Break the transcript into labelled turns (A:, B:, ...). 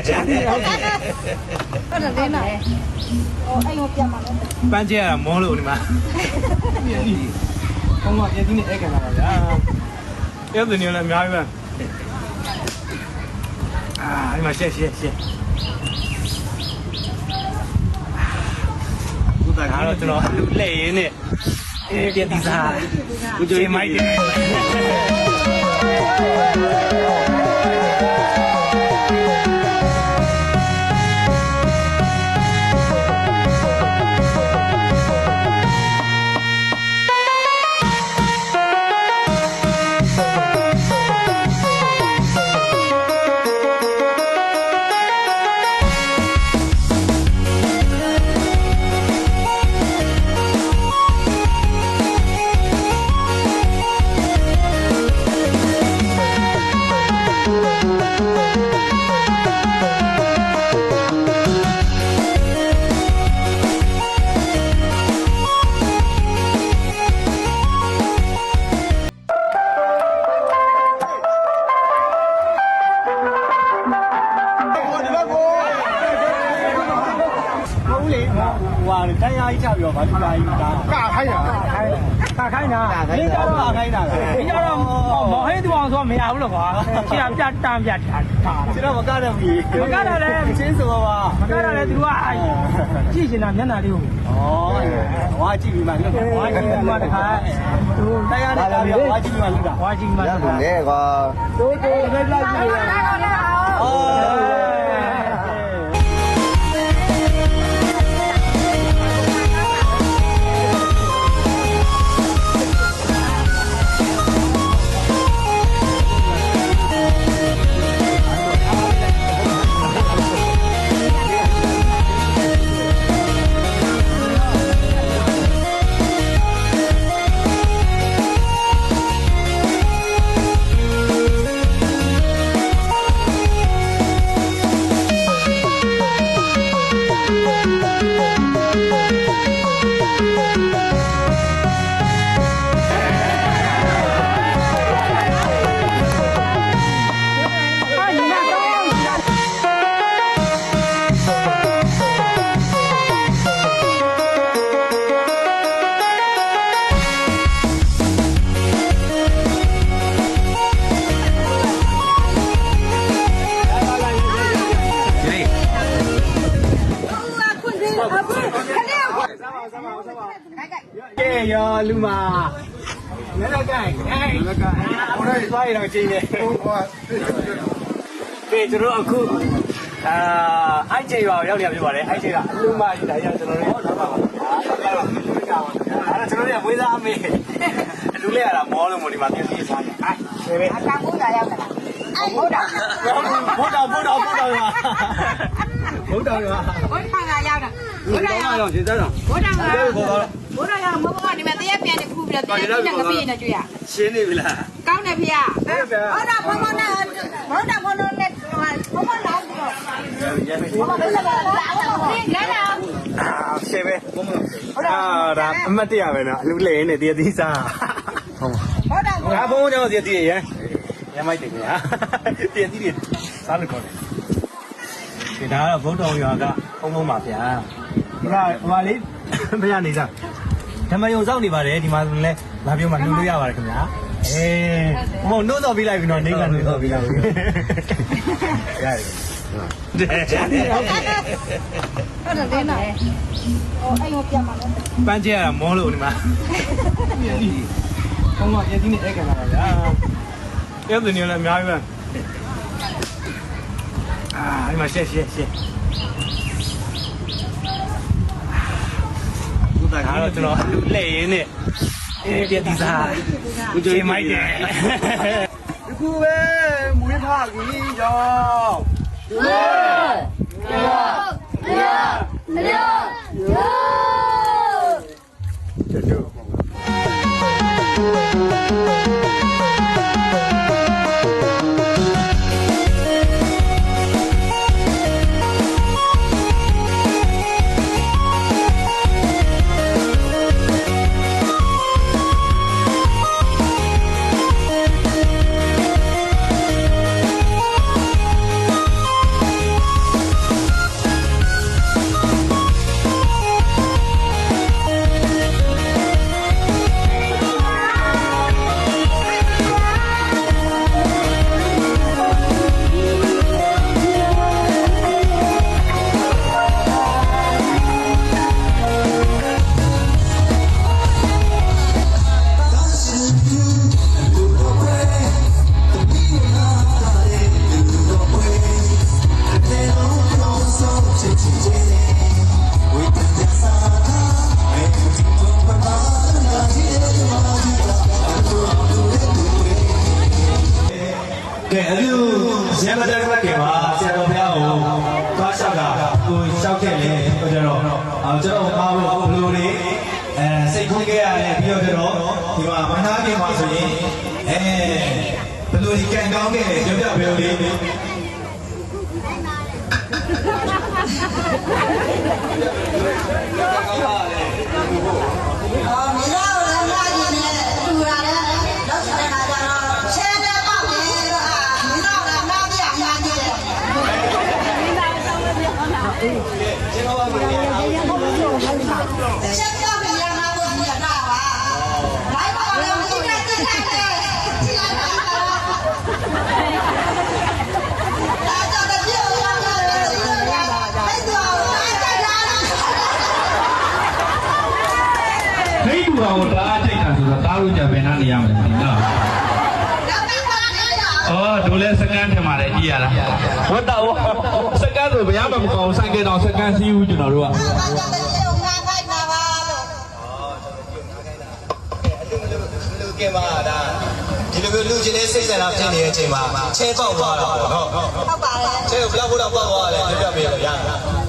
A: ဟုတ်တယ်လေးနာဟိုအဲ့လိုပြန်มาလဲ
B: ပန်းကျဲရတာမောလို့ဒီမှာဘုံကပြင်းကြီးနဲ့အဲ့ကန်လာတာဗျာအဲ့ဒါညလည်းအများကြီးပဲအာဒီမှာရှက်ရှက်ရှက်ဘူးတာကတော့ကျွန်တော်လက်ရင်းနဲ့အေးပြတ်သားဘူးကျေးမိုက်တယ်
C: ခိုင်းတာဒီကတော့ခိုင်းတာဒီကတော့မော်ဟဲတူအောင်ဆိုမရဘူးလို့ကွာခြေပြတန်းပြထားတာခြေတော့မကရဘူးမကရလဲချင်းဆိုပါမကရလဲသူကကြည့်နေတာမျက်နှာလေးကိုဩဝါကြည့်ပြီးမှလုပ်ဝါကြည့်ပြီးမှတခါသူတရားနဲ့တာပြီးဝါကြည့်ပြီးမှလုပ်တာဝါကြည့်ပြီးမှလုပ်တာ
D: လေကွာ
C: တိုးတိုးလိုက်လိုက်ပြီးဩ ရောလူမာငါလည်းကြိုက်အဲငါကဟိုလည်းသွားရတော့ချင်းနေဟိုကကဲကျွန်တော်အခုအာအိုက်ချေရွာရောက်နေပြပါတယ်အိုက်ချေကလူမာကြီးဒါရကျွန်တော်တို့တော့ပါပါအဲ့တော့ကျွန်တော်တို့ကဝေးသားအမေအလူလေးရတာမောလို့မဒီမှာပြည့်စည်စားတယ်အဲဆေးပဲ
A: အတန်မိုးတာရောက်တာအဲ့မိုးတာ
C: ဘုဒ္ဓဘုဒ္ဓဘုဒ္ဓရွာဘုဒ္ဓရွာ
A: ဘုရားကရောက်တာဘု
C: ဘုဒ္ဓ
A: ရား
C: ရွာ
A: ရောက်
C: ရောရှင်းသားတော့
A: ဘုရားက
C: ဘယ်လိုခေါ်တော့
A: ဘုရားရောက်မဟုတ် ဒီမှာတရက်ပြန်နေခုပြီးတော့တရက်ပြန်ငပြေးနေကြွရ
C: ရှင်းနေပြီလား
A: ကောင်းတယ်ဖေ။
C: ဟုတ်ကဲ့
A: ဘုရားဘုန်းနဲ့ဘုရားဘုန်းနဲ့ဘုရားလာပြီးတော့
C: ရပြီ
A: ဘုရားလာလာလာ
C: အာရှင်းပဲအာဒါအမတ်တရားပဲနော်အလူလဲနေတည်တည်စားဟုတ်
A: ဘုရား
C: ငါဘုံကြောင့်တည်တည်ရရမိုက်တယ်ခင်ဗျာတည်တည်စားလို့ခေါ်တယ်ဒီဒါကတော့ဘုဒ္ဓရွာကဘုံဘုံပါဗျာဒီကဟိုပါလေးမရနေစား ဓမ္မယုံစောင့်နေပါတယ်ဒီမှာဆိုရင်လည်းလာပြောမှလူလို့ရပါတယ်ခင်ဗျာအေးဟိုနှုတ်တော်ပြလိုက်ပြီနော်နေကနှုတ်တော်ပြလိုက်ပြီရတယ်
A: ဟုတ်တယ်လေနော်။အော်အဲ့ဟိုပြန်ပါလို့
B: ပန်းကျဲရတာမောလို့ဒီမှာ။ပြည်ကြီး။ဟောမှာပြည်ကြီးနဲ့အဲ့ကန်လာတာဗျာ။တဲ့တင်ရလည်းအများကြီးပဲ။အာဒီမှာရှက်ရှက်ရှက်။ တာကတော့ကျွန်တော်လူလက်ရင်းနဲ့အေးပြတိစားဦးကျေမိုက်တယ်
C: ဒီကူပဲမွေးထားကြီးကြောင့်
A: ဟ
C: ကဲအခုရမတက်ကလကေမှာဆရာတော်ဘုရားကိုသွားလျှောက်ကကိုလျှောက်ခဲ့လေဟိုကျတော့အော်ကျွန်တော်အားလို့ဘလူတွေအဲစိတ်ခုခဲ့ရတယ်ပြီးတော့ကျတော့ဒီမှာမနာပြေမှာဆိုရင်အဲဘလူတွေကန်ကောင်းခဲ့တယ်ကြောက်ပြဘယ်လိုလေး
A: အော်
E: တ်တူအောင်ကိုတအားထိတ်တာဆိုတော့တားလို့ကြဘယ်နှနေရမလဲမသိဘူးနော်
A: တော့ပြပါနေရ။
E: အော်ဒိုလဲစကန်ထင်ပါတယ်ကြည့်ရတာ။ဝတ်တော်စကန်ဆိုဘယ်မှမကောင်းဆိုင်ကတော့စကန်စီးဦးကျွန်တော်တို့က
A: ဘာကြောင့်တပြည့်ငါခိုက်တာပါလို့
C: လူကင်ပါဒါဒီလိုမျိုးလူချင်းလေးစိတ်ဆန္ဒဖြစ်နေတဲ့အချိန်မှာချဲပေါက်သွားတာပေါ့နော်
A: ဟုတ်ပါတယ်
C: ချဲကိုဘလောက်ဘလောက်ပေါက်သွား